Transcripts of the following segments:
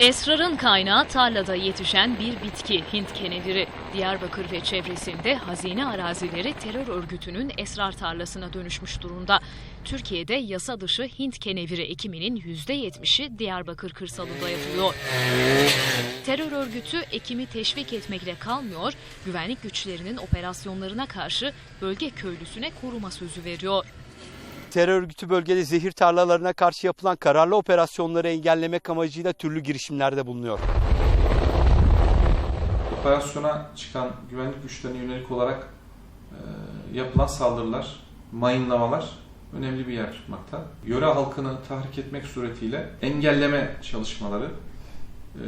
Esrarın kaynağı tarlada yetişen bir bitki Hint keneviri. Diyarbakır ve çevresinde hazine arazileri terör örgütünün esrar tarlasına dönüşmüş durumda. Türkiye'de yasa dışı Hint keneviri ekiminin %70'i Diyarbakır kırsalında yapılıyor. Terör örgütü ekimi teşvik etmekle kalmıyor, güvenlik güçlerinin operasyonlarına karşı bölge köylüsüne koruma sözü veriyor. Terör örgütü bölgede zehir tarlalarına karşı yapılan kararlı operasyonları engellemek amacıyla türlü girişimlerde bulunuyor. Operasyona çıkan güvenlik güçlerine yönelik olarak e, yapılan saldırılar, mayınlamalar önemli bir yer tutmakta. Yöre halkını tahrik etmek suretiyle engelleme çalışmaları, e,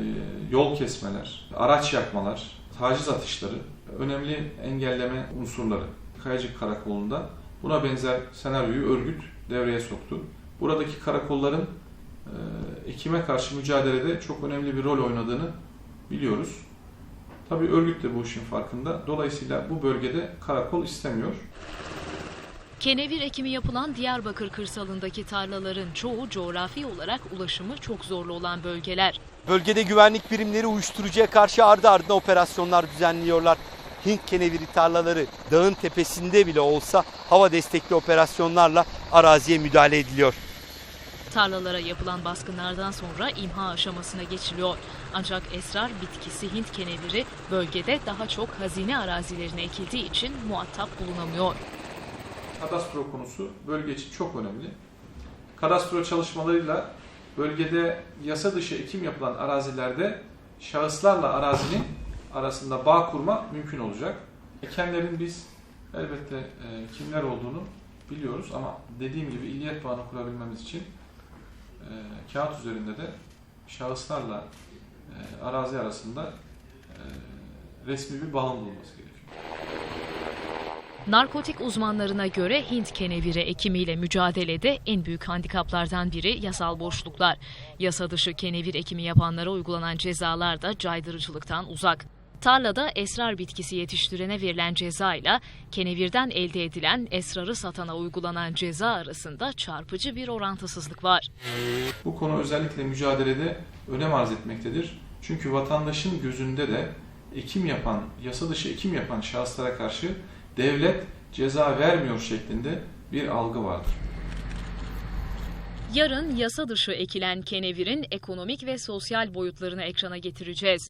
yol kesmeler, araç yakmalar, taciz atışları önemli engelleme unsurları. Kayacık Karakolu'nda buna benzer senaryoyu örgüt devreye soktu. Buradaki karakolların e, ekime karşı mücadelede çok önemli bir rol oynadığını biliyoruz. Tabii örgüt de bu işin farkında. Dolayısıyla bu bölgede karakol istemiyor. Kenevir ekimi yapılan Diyarbakır kırsalındaki tarlaların çoğu coğrafi olarak ulaşımı çok zorlu olan bölgeler. Bölgede güvenlik birimleri uyuşturucuya karşı ardı ardına operasyonlar düzenliyorlar. Hint keneviri tarlaları dağın tepesinde bile olsa hava destekli operasyonlarla araziye müdahale ediliyor. Tarlalara yapılan baskınlardan sonra imha aşamasına geçiliyor. Ancak esrar bitkisi Hint keneviri bölgede daha çok hazine arazilerine ekildiği için muhatap bulunamıyor. Kadastro konusu bölge için çok önemli. Kadastro çalışmalarıyla bölgede yasa dışı ekim yapılan arazilerde şahıslarla arazinin arasında bağ kurma mümkün olacak. Ekenlerin biz elbette e, kimler olduğunu biliyoruz ama dediğim gibi illiyet bağını kurabilmemiz için e, kağıt üzerinde de şahıslarla e, arazi arasında e, resmi bir bağın bulunması gerekiyor. Narkotik uzmanlarına göre Hint keneviri ekimiyle mücadelede en büyük handikaplardan biri yasal boşluklar. Yasa dışı kenevir ekimi yapanlara uygulanan cezalar da caydırıcılıktan uzak. Tarlada esrar bitkisi yetiştirene verilen ceza ile kenevirden elde edilen esrarı satana uygulanan ceza arasında çarpıcı bir orantısızlık var. Bu konu özellikle mücadelede önem arz etmektedir. Çünkü vatandaşın gözünde de ekim yapan, yasa dışı ekim yapan şahıslara karşı devlet ceza vermiyor şeklinde bir algı vardır. Yarın yasa dışı ekilen kenevirin ekonomik ve sosyal boyutlarını ekrana getireceğiz.